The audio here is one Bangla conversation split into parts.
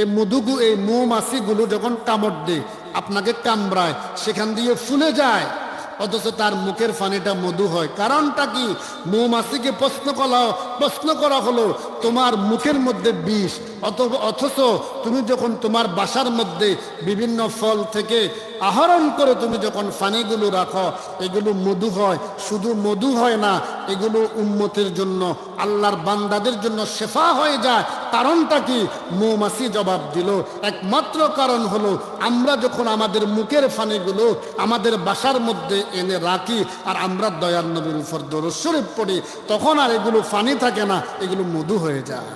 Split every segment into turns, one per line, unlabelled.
এই মধুগু, এই মৌমাছিগুলো যখন কামড় দেয়, আপনাকে কামড়ায়, সেখান দিয়ে ফুলে যায়। অথচ তার মুখের ফানিটা মধু হয়। কারণটা কি? মৌমাছিকে প্রশ্ন করা প্রশ্ন করা হলো, তোমার মুখের মধ্যে বিষ অথচ তুমি যখন তোমার বাসার মধ্যে বিভিন্ন ফল থেকে আহরণ করে তুমি যখন ফানিগুলো রাখো, এগুলো মধু হয়। শুধু মধু হয় না, এগুলো উন্মতের জন্য, আল্লাহর বান্দাদের জন্য শেফা হয়ে যায়। কারণটা কি? মৌমাছি জবাব দিল। একমাত্র কারণ হলো, আমরা যখন আমাদের মুখের ফানিগুলো আমাদের বাসার মধ্যে এনে রাখি আর আমরা দয়ার নবীর উপর দরজ শরীফ পড়ি, তখন আর এগুলো ফানি থাকে না, এগুলো মধু হয়ে যায়।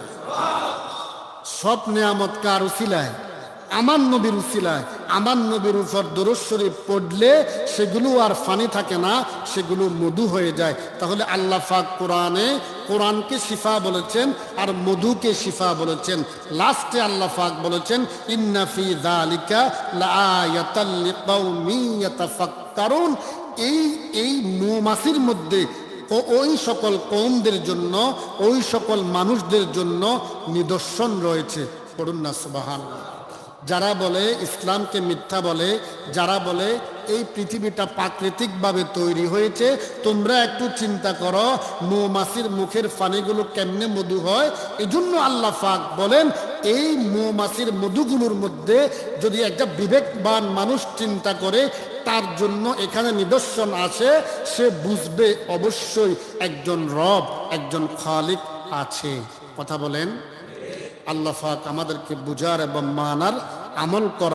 সব নিয়ামত কার উসিলায়, আমার নবীর উসিলায় আমার নবীর উপর দরজ শরীফ পড়লে সেগুলো আর ফানি থাকে না, সেগুলো মধু হয়ে যায়। তাহলে আল্লাহ পাক কোরআনে, কোরআনকে শিফা বলেছেন আর মধুকে শিফা বলেছেন। লাস্টে আল্লাহ পাক বলেছেন ইন্নাফি দালিকা ইয়াতাফাক্কারুন। এই এই মৌমাছির মধ্যে ওই সকল কৌমদের জন্য, ওই সকল মানুষদের জন্য নিদর্শন রয়েছে। পড়ুন না সুবাহান যারা বলে ইসলামকে মিথ্যা বলে, যারা বলে এই পৃথিবীটা প্রাকৃতিকভাবে তৈরি হয়েছে, তোমরা একটু চিন্তা করো, মৌমাছির মুখের ফানিগুলো কেমনে মধু হয়? এই জন্য আল্লাহ ফাক বলেন, এই মৌমাছির মধুগুলোর মধ্যে যদি একটা বিবেকবান মানুষ চিন্তা করে, তার জন্য এখানে নিদর্শন আছে, সে বুঝবে অবশ্যই একজন রব, একজন খালিক আছে। কথা বলেন। আল্লাহ পাক আমাদেরকে বুঝার এবং মানার আমল করা